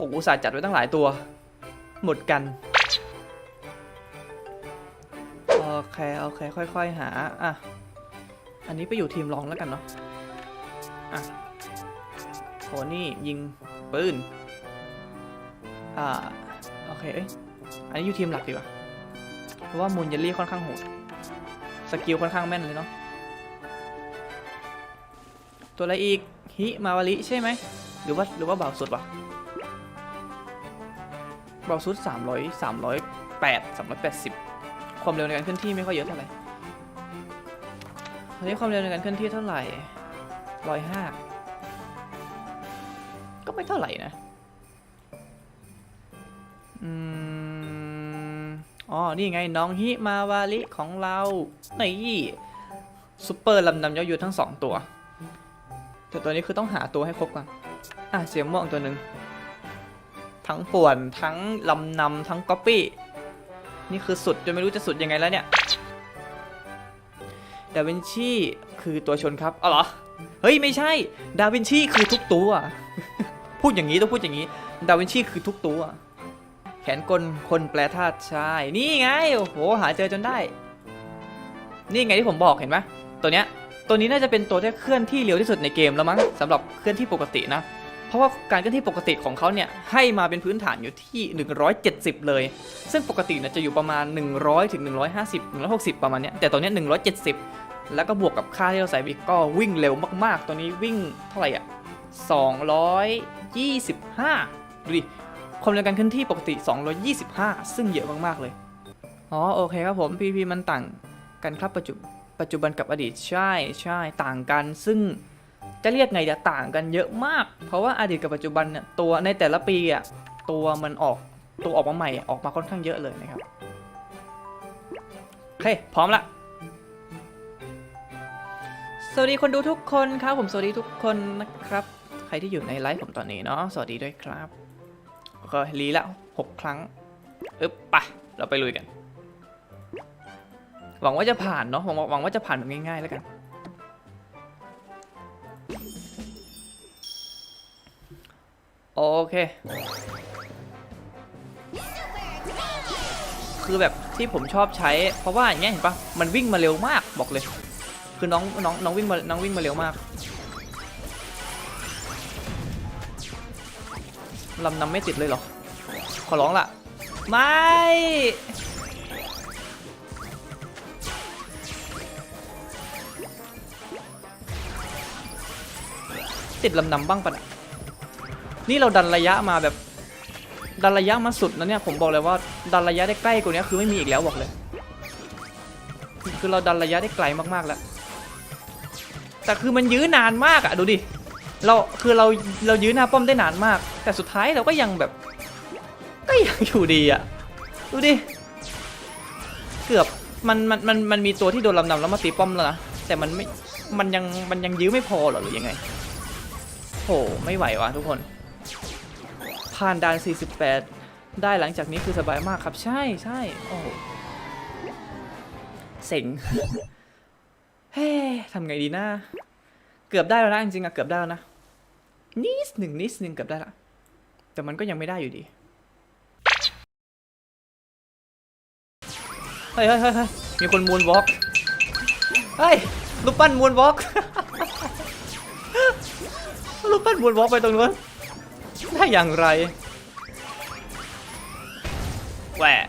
หอุตส่าห์จัดไว้ตั้งหลายตัว หมดกัน โอเค โอเค ค่อย ๆ หา อะ อันนี้ไปอยู่ทีมรองแล้วกันเนาะ อะโหนี่ยิงปืน อ่า โอเค เอ้ย อันนี้อยู่ทีมหลักดีกว่า เพราะว่ามูลเยลลี่ค่อนข้างโหด สกิลค่อนข้างแม่นเลยเนาะ ตัวอะไรอีก ฮิมาวาริใช่ไหม หรือว่า หรือว่าเบาสุดวะ เบาสุด300 308 380 ความเร็วในการเคลื่อนที่ไม่ค่อยเยอะเท่าไหร่ตอนนี้ความเร็วในการเคลื่อนที่เท่าไหร่ร้อยห้าก็ไม่เท่าไหร่นะ อืม อ๋อ นี่ไงน้องฮิมาวาริของเรานี่ซุปเปอร์ลำนำยอดยูทั้งสองตัว แต่ตัวนี้คือต้องหาตัวให้ครบก่อน อะ เสียงม่วงตัวหนึ่ง ทั้งป่วนทั้งลำนำทั้งก๊อปปี้นี่คือสุดจนไม่รู้จะสุดยังไงแล้วเนี่ยดาวินชีคือตัวชนครับอ๋อเหรอ เฮ้ย ไม่ใช่ ดาวินชีคือทุกตัว พูดอย่างนี้ต้องพูดอย่างนี้ ดาวินชีคือทุกตัว แขนกลคนแปลธาตุใช่ นี่ไง โอ้โห หาเจอจนได้ นี่ไงที่ผมบอกเห็นไหมตัวเนี้ย ตัวนี้น่าจะเป็นตัวที่เคลื่อนที่เร็วที่สุดในเกมแล้วมั้งสำหรับเคลื่อนที่ปกตินะ เพราะว่าการเคลื่อนที่ปกติของเขาเนี่ยให้มาเป็นพื้นฐานอยู่ที่ 170 เลย ซึ่งปกติเนี่ยจะอยู่ประมาณ 100ถึง150 160 ประมาณเนี้ยแต่ตัวเนี้170 แล้วก็บวกกับค่าที่เราใส่ไปก็วิ่งเร็วมากๆ ตัวนี้วิ่งเท่าไหร่อะ225 ดูดิความเร็วการเคลื่อนที่ปกติ 225 ซึ่งเยอะมากๆเลย อ๋อโอเคครับผม PP มันต่างกันครับปัจจุปัจจุบันกับอดีตใช่ใช่ต่างกันซึ่ง จะเรียกไงจะต่างกันเยอะมาก เพราะว่าอดีตกับปัจจุบันเนี่ยตัวในแต่ละปีอะตัวมันออกตัวออกมาใหม่ออกมาค่อนข้างเยอะเลยนะครับโอเคพร้อมละสวัสดีคนดูทุกคนครับ ผมสวัสดีทุกคนนะครับ ใครที่อยู่ในไลฟ์ผมตอนนี้เนาะสวัสดีด้วยครับก็รีละหกครั้งอึ๊บไปเราไปลุยกัน หวังว่าจะผ่านเนาะหวังว่าจะผ่านแบบง่ายๆแล้วกัน โอเค คือแบบที่ผมชอบใช้ เพราะว่าอย่างเงี้ยเห็นปะมันวิ่งมาเร็วมากบอกเลย คือน้องน้องน้องวิ่งมาน้องวิ่งมาเร็วมากลำนำไม่ติดเลยเหรอ ขอร้องละไม่ ติดลำนำบ้างปะเนี่ย นี่เราดันระยะมาแบบ ดันระยะมาสุดนะเนี่ยผมบอกเลยว่าดันระยะได้ใกล้กว่านี้คือไม่มีอีกแล้วบอกเลย คือเราดันระยะได้ไกลมากๆแล้ว แต่คือมันยื้อนานมากอะดูดิเราคือเราเรายื้อหน้าป้อมได้นานมาก แต่สุดท้ายเราก็ยังแบบก็ยังอยู่ดีอะดูดิเกือบมันมันมันมันมีตัวที่โดนลำนำแล้วมาตีป้อมแล้วนะแต่มันไม่มันยังมันยังยื้อไม่พอหรอหรือยังไงโหไม่ไหววะทุกคน ผ่านด่าน 48 ได้หลังจากนี้คือสบายมากครับ ใช่ใช่โอ้เซ็งเฮ้ทำไงดีนะเกือบได้แล้วนะจริงๆอะเกือบได้แล้วนะนิดหนึ่งนิดหนึ่งเกือบได้ละแต่มันก็ยังไม่ได้อยู่ดีเฮ้ยเฮ้ยเฮ้ยเฮ้มีคนมูนวอล์กเฮ้ยรูปปั้นมูนวอล์กรูปปั้นมูนวอล์กไปตรงนู้น ได้อย่างไรแหวะ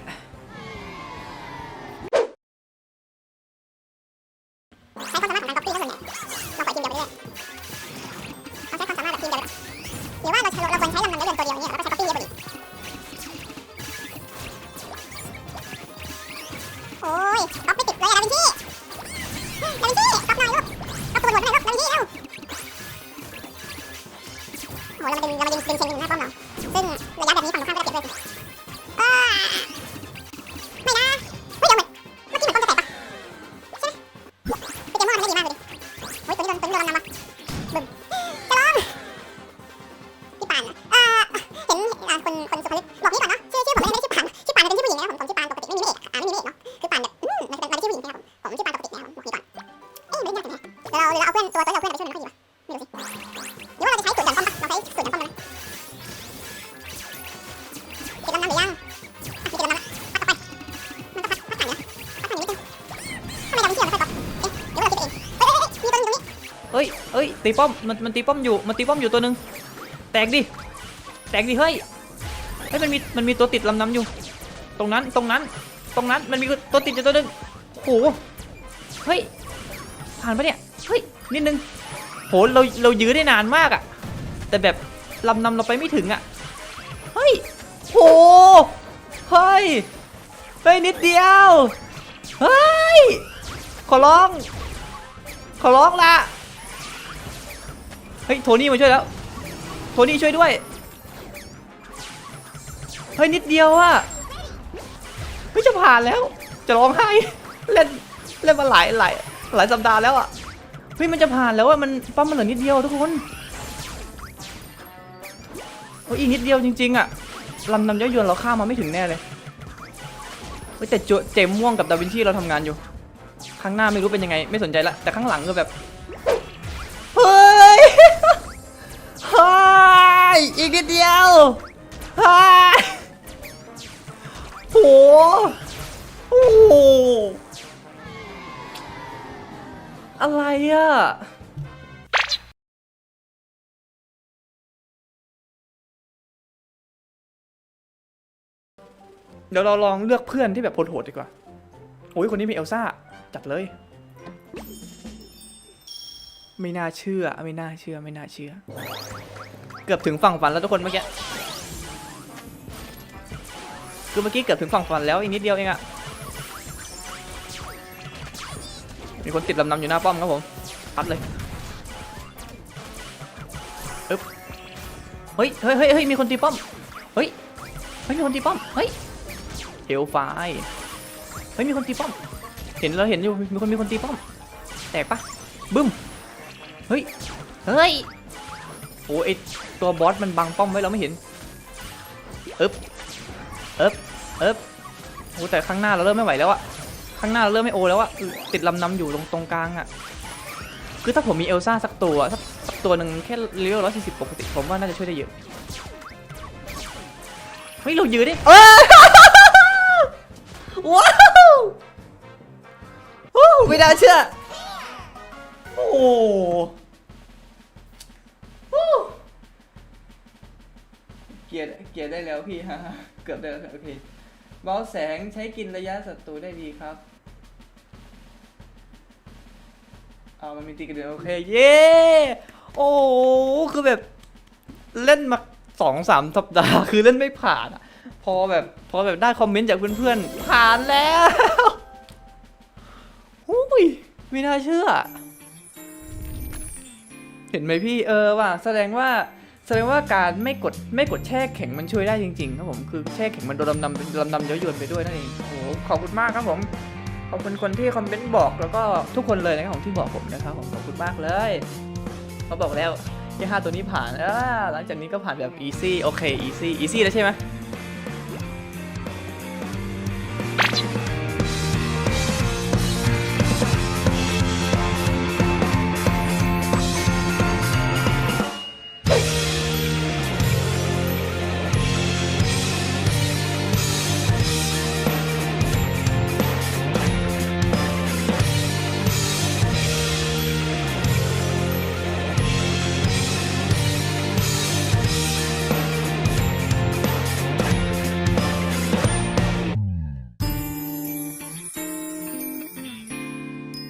เอ้ยเอ้ยตีป้อมมันมันตีป้อมอยู่มันตีป้อมอยู่ตัวหนึ่งแตกดิแตกดิเฮ้ยเฮ้ยมันมีมันมีตัวติดลำน้ำอยู่ ตรงนั้นตรงนั้นตรงนั้นมันมีตัวติดอยู่ตัวหนึ่งโหเฮ้ยผ่านปะเนี่ยเฮ้ยนิดนึงโหเราเรายื้อได้นานมากอะแต่แบบลำนำเราไปไม่ถึงอะเฮ้ยโหเฮ้ยเฮ้ยนิดเดียวเฮ้ยขอร้องขอร้องละ ฮ้ยโทนี่มาช่วยแล้วโทนี่ช่วยด้วยเฮ้ยนิดเดียวอะเฮ้ยจะผ่านแล้ว จะร้องไห้เล่นเล่นมาหลายหลายหลายสัปดาห์แล้วอะเฮ้ยมันจะผ่านแล้วอะมันปั๊มมันเหลือนิดเดียวทุกคนโอ้ยอีกนิดเดียวจริงๆอะลำนำเย้ายวนเราข้ามมาไม่ถึงแน่เลยเฮ้ยแต่เจเจมม่วงกับดาวินชีเราทำงานอยู่ข้างหน้าไม่รู้เป็นยังไง ไม่สนใจละแต่ข้างหลังก็แบบ อีกนิดเดียวฮ้ยโหโอ้โหอะไรอะเดี๋ยวเราลองเลือกเพื่อนที่แบบโหดๆดีกว่า โอ้ยคนนี้มีเอลซ่า จัดเลย ไม่น่าเชื่อ ไม่น่าเชื่อ ไม่น่าเชื่อ กือบถึงฝั่งฝันแล้วทุกคนเมื่อกี้คือเมื่อกี้เกือบถึงฝั่งฝันแล้วอีกนิดเดียวเองอะมีคนติดลำนำอยู่หน้าป้อมครับผมปัดเลยอึ๊บเฮ้ยเฮ้ยเฮ้ยเฮ้ยมีคนตีป้อมเฮ้ยเฮ้ยมีคนตีป้อมเฮ้ยเฮลไฟเฮ้ยมีคนตีป้อม เห็นเราเห็นอยู่มีคนมีคนตีป้อมแตกปะบึ้มเฮ้ยเฮ้ย อ้ไอตัวบอสมันบังป้อมไว้เราไม่เห็นอึ๊บอึ๊บอึ๊บโอ้แต่ข้างหน้าเราเริ่มไม่ไหวแล้วอะข้างหน้าเราเริ่มไม่โอแล้วอะติดลำนำอยู่ตรงตรงกลางอะคือถ้าผมมีเอลซ่าสักตัวสักสักตัวหนึ่งแค่เลเวลร้อยสี่สิบปกติผมว่าน่าจะช่วยได้เยอะเฮ้ยเรายืนดิเออว้าวโอ้ไม่น่าเชื่อ โอ้ เกียร์เกียร์ได้แล้วพี่ฮะเกือบได้แล้วโอเคเบาแสงใช้กินระยะศัตรูได้ดีครับเอามันมีตีกันเดียวโอเคเย้โอ้คือแบบเล่นมาสองสามสัปดาห์คือเล่นไม่ผ่านอะพอแบบพอแบบได้คอมเมนต์จากเพื่อนๆผ่านแล้วอุ้ยไม่น่าเชื่อ เห็นไหมพี่เออว่ะแสดงว่า แสดงว่าการไม่กดไม่กดแช่แข็งมันช่วยได้จริงๆครับผมคือแช่แข็งมันโดนลำนำเป็นลำนำเย้ายวนไปด้วยนั่นเองโอ้โหขอบคุณมากครับผมขอบคุณคนที่คอมเมนต์บอกแล้วก็ทุกคนเลยนะครับผมที่บอกผมนะครับผมขอบคุณมากเลยเขาบอกแล้วแค่ห้าตัวนี้ผ่านหลังจากนี้ก็ผ่านแบบ easy โอเค easy easy แล้วใช่ไหม